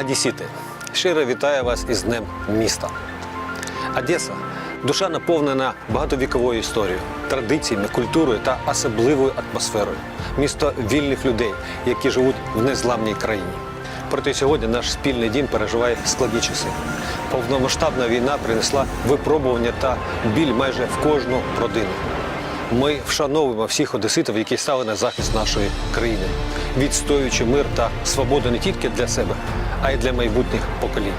Одесіти, щиро вітаю вас із Днем міста. Одеса душа наповнена багатовіковою історією, традиціями, культурою та особливою атмосферою. Місто вільних людей, які живуть в незламній країні. Проте сьогодні наш спільний дім переживає складні часи. Повномасштабна війна принесла випробування та біль майже в кожну родину. Ми вшановуємо всіх одеситів, які стали на захист нашої країни, відстоюючи мир та свободу не тільки для себе, а й для майбутніх поколінь.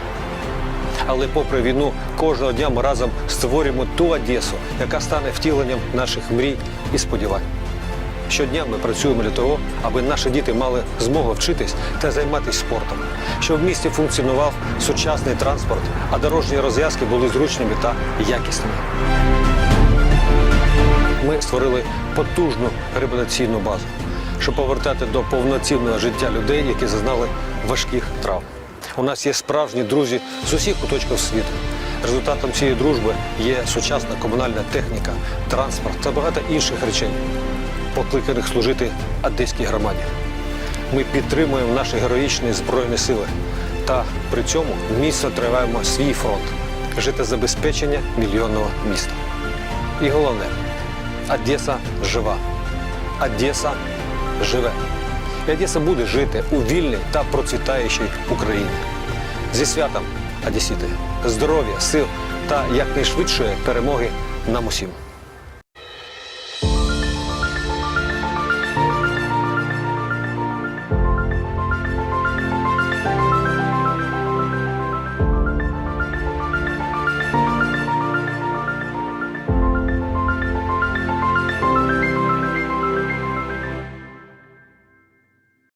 Але попри війну, кожного дня ми разом створюємо ту Одесу, яка стане втіленням наших мрій і сподівань. Щодня ми працюємо для того, аби наші діти мали змогу вчитись та займатися спортом, щоб в місті функціонував сучасний транспорт, а дорожні розв'язки були зручними та якісними. Ми створили потужну реабілітаційну базу, щоб повертати до повноцінного життя людей, які зазнали важких травм. У нас є справжні друзі з усіх куточків світу. Результатом цієї дружби є сучасна комунальна техніка, транспорт та багато інших речей, покликаних служити одеській громаді. Ми підтримуємо наші героїчні збройні сили та при цьому місто триваємо свій фронт життєзабезпечення мільйонного міста. І головне, Одеса жива. Одеса живе. І Одеса буде жити у вільній та процвітаючій Україні. Зі святом Одесіти, здоров'я, сил та якнайшвидшої перемоги нам усім.